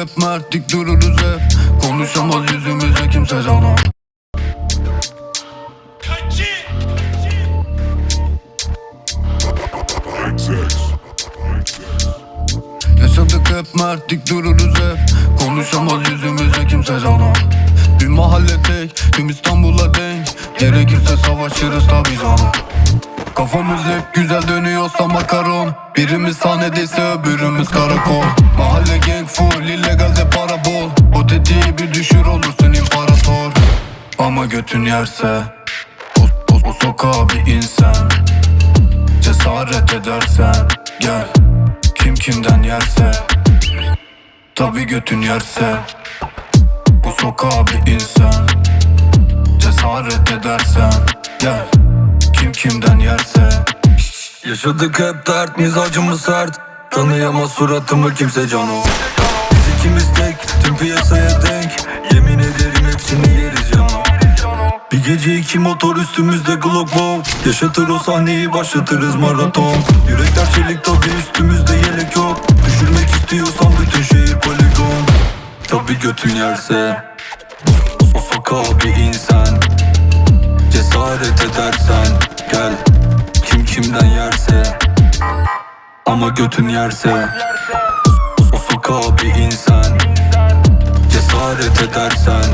hep mertlik dururuz hep. Konuşamaz yüzümüze kimse cana Yaşadık hep mertlik dururuz hep. Konuşamaz yüzümüze kimse cana Bir mahalle tek tüm İstanbul'a denk. Gerekirse savaşırız tabi canım Kafamız hep güzel dönüyorsa makaron. Birimiz sahnedeyse öbürümüz karakol. Mahalle gang full illegalde para bol. O tetiği bir düşür olursun imparator. Ama götün yerse O, o, o sokağa bir insan Cesaret edersen gel. Kim kimden yerse Tabi götün yerse Bu sokağa bir insan. Cesaret edersen Yaşadık hep dert mizacımız sert. Tanıyamaz suratımı kimse cano. Biz ikimiz tek tüm piyasaya denk. Yemin ederim hepsini yeriz cano. Bir gece iki motor üstümüzde Glock wow Yaşatır o sahneyi başlatırız maraton. Yürekler çelik tabi üstümüzde yelek yok. Düşürmek istiyorsan bütün şehir poligon. Tabi götün yerse O sokağa bir insan. Cesaret edersen Ama götün yerse O sokağa bir insan. Cesaret edersen